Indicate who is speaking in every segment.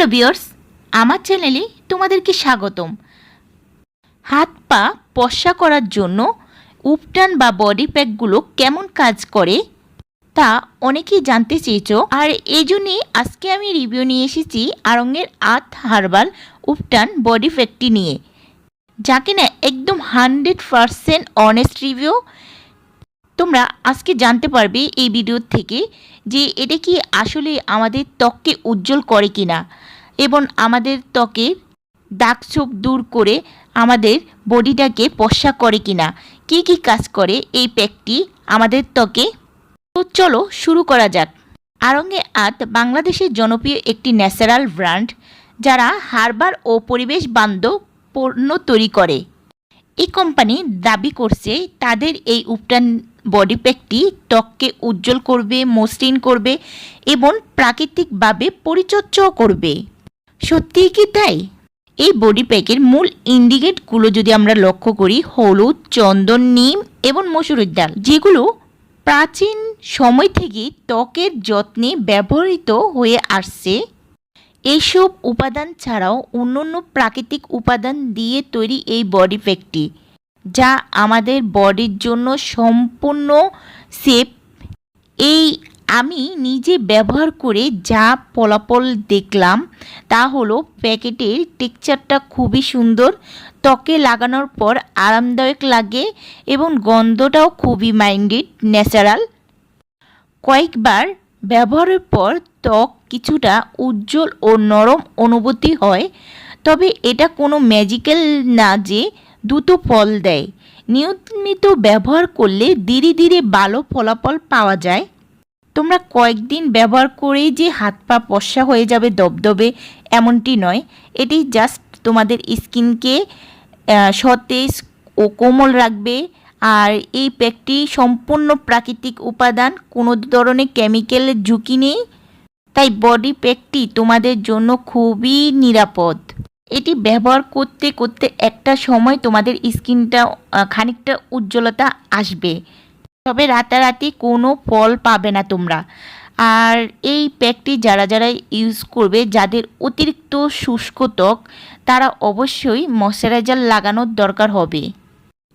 Speaker 1: Hello বিয়ার্স আমার চ্যানেলে তোমাদেরকে স্বাগতম। হাত পা পশা করার জন্য উপটান বা বডি প্যাকগুলো কেমন কাজ করে তা অনেকেই জানতে চেয়েছো। আর এই জন্যে আজকে আমি রিভিউ নিয়ে এসেছি আরঙের আত হার্বাল উপটান বডি প্যাকটি নিয়ে। যা কিনা একদম হান্ড্রেড পারসেন্ট অনেস্ট রিভিউ তোমরা আজকে জানতে পারবে এই ভিডিও থেকে যে এটা কি আসলে আমাদের ত্বককে উজ্জ্বল করে কিনা এবং আমাদের ত্বকের দাগ ছোপ দূর করে আমাদের বডিটাকে পশা করে কিনা, কি কি কাজ করে এই প্যাকটি আমাদের ত্বকে? তো চলো শুরু করা যাক। আরঙ্গে আত বাংলাদেশের জনপ্রিয় একটি ন্যাচারাল ব্র্যান্ড যারা হারবার ও পরিবেশ বান্ধব পণ্য তৈরি করে। এই কোম্পানি দাবি করছে তাদের এই উপটান বডি প্যাকটি ত্বককে উজ্জ্বল করবে, মসৃণ করবে এবং প্রাকৃতিকভাবে পরিচর্যাও করবে। সত্যিই কি তাই? এই বডি প্যাকের মূল ইন্ডিকেটগুলো যদি আমরা লক্ষ্য করি, হলুদ, চন্দন, নিম এবং মসুরের ডাল, যেগুলো প্রাচীন সময় থেকে ত্বকের যত্নে ব্যবহৃত হয়ে আসছে, এইসব উপাদান ছাড়াও অন্যান্য প্রাকৃতিক উপাদান দিয়ে তৈরি এই বডি প্যাকটি যা আমাদের বডির জন্য সম্পূর্ণ সেফ এই আমি নিজে ব্যবহার করে যা ফলাফল দেখলাম, তা হলো প্যাকেটের টেক্সচারটা খুবই সুন্দর, ত্বকে লাগানোর পর আরামদায়ক লাগে এবং গন্ধটাও খুবই মাইন্ডেড, ন্যাচারাল। কয়েকবার ব্যবহারের পর ত্বক কিছুটা উজ্জ্বল ও নরম অনুভূতি হয়, তবে এটা কোনো ম্যাজিক্যাল না যে দ্রুত ফল দেয়। নিয়মিত ব্যবহার করলে ধীরে ধীরে ভালো ফলাফল পাওয়া যায়। তোমরা কয়েকদিন ব্যবহার করেই যে হাত পা পশা হয়ে যাবে দবদবে এমনটি নয়। এটি জাস্ট তোমাদের স্কিনকে সতেজ ও কোমল রাখবে। আর এই প্যাকটি সম্পূর্ণ প্রাকৃতিক উপাদান, কোনো ধরনের কেমিক্যালের ঝুঁকি নেই। তাই বডি প্যাকটি তোমাদের জন্য খুবই নিরাপদ। এটি ব্যবহার করতে করতে একটা সময় তোমাদের স্কিনটা খানিকটা উজ্জ্বলতা আসবে। তবে রাতারাতি কোনো ফল পাবে না তোমরা। আর এই প্যাকটি যারা যারা ইউজ করবে, যাদের অতিরিক্ত শুষ্ক ত্বক, তারা অবশ্যই ময়শ্চারাইজার লাগানোর দরকার হবে।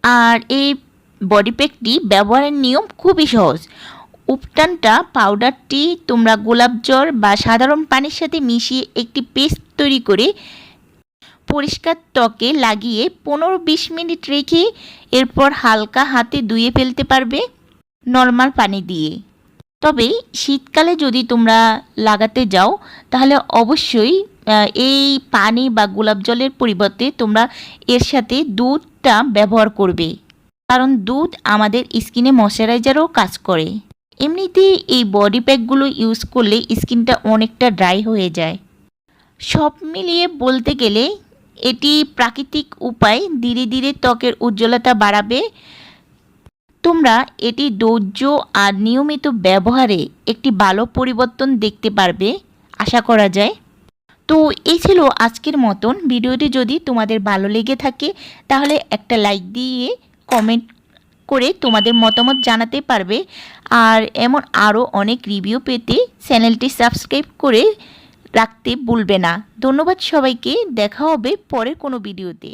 Speaker 1: আর এই বডি প্যাকটি ব্যবহারের নিয়ম খুবই সহজ। উপটানটা পাউডারটি তোমরা গোলাপ জল বা সাধারণ পানির সাথে মিশিয়ে একটি পেস্ট তৈরি করে পরিষ্কার ত্বকে লাগিয়ে পনেরো বিশ মিনিট রেখে এরপর হালকা হাতে ধুয়ে ফেলতে পারবে নর্মাল পানি দিয়ে। তবে শীতকালে যদি তোমরা লাগাতে যাও, তাহলে অবশ্যই এই পানি বা গোলাপ জলের পরিবর্তে তোমরা এর সাথে দুধটা ব্যবহার করবে। কারণ দুধ আমাদের স্কিনে ময়শ্চারাইজারও কাজ করে। এমনিতেই এই বডি প্যাকগুলো ইউজ করলে স্কিনটা অনেকটা ড্রাই হয়ে যায়। সব মিলিয়ে বলতে গেলে এটি প্রাকৃতিক উপায়। ধীরে ধীরে ত্বকের উজ্জ্বলতা বাড়াবে। তোমরা এটি ধৈর্য আর নিয়মিত ব্যবহারে একটি ভালো পরিবর্তন দেখতে পারবে, আশা করা যায়। তো এই ছিল আজকের মতন ভিডিওটি। যদি তোমাদের ভালো লেগে থাকে, তাহলে একটা লাইক দিয়ে কমেন্ট করে তোমাদের মতামত জানাতে পারবে। আর এমন আরও অনেক রিভিউ পেতে চ্যানেলটি সাবস্ক্রাইব করে রাখতে ভুলবে না। ধন্যবাদ সবাইকে। দেখা হবে পরের কোনো ভিডিওতে।